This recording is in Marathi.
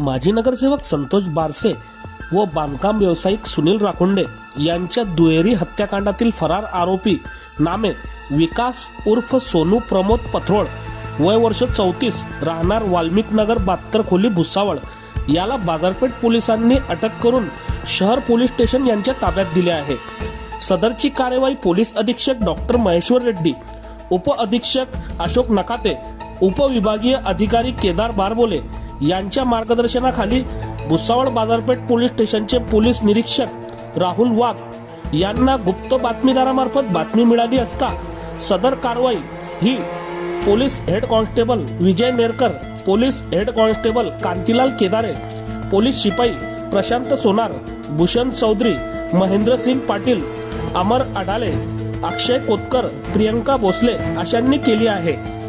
माजी नगरसेवक संतोष बारसे व बांधकाम व्यावसायिक सुनील राखोंडे यांच्या दुहेरी हत्याकांडातील फरार आरोपी नामे विकास उर्फ सोनू प्रमोद पथरोळ वय वर्ष चौतीस राहणार वाल्मिकनगर बहात्तर खोली भुसावळ. याला बाजारपेठ पोलिसांनी अटक करून शहर पोलीस स्टेशन यांच्या ताब्यात दिले आहे. सदरची कार्यवाही पोलीस अधीक्षक डॉक्टर महेश्वर रेड्डी उप अधीक्षक अशोक नकाते उपविभागीय अधिकारी केदार बारबोले यांच्या मार्गदर्शनाखाली भुसावळ बाजारपेठ पोलीस स्टेशनचे पोलीस निरीक्षक राहुल वाघ यांना गुप्त बातमीदारामार्फत बातमी मिळाली असता सदर कारवाई ही police head constable Vijay Nerkar police head constable Kantilal Kedare police शिपाई प्रशांत सोनार भूषण चौधरी महेंद्र सिंग पाटील अमर अडाले अक्षय कोतकर प्रियंका भोसले अशांनी केली आहे.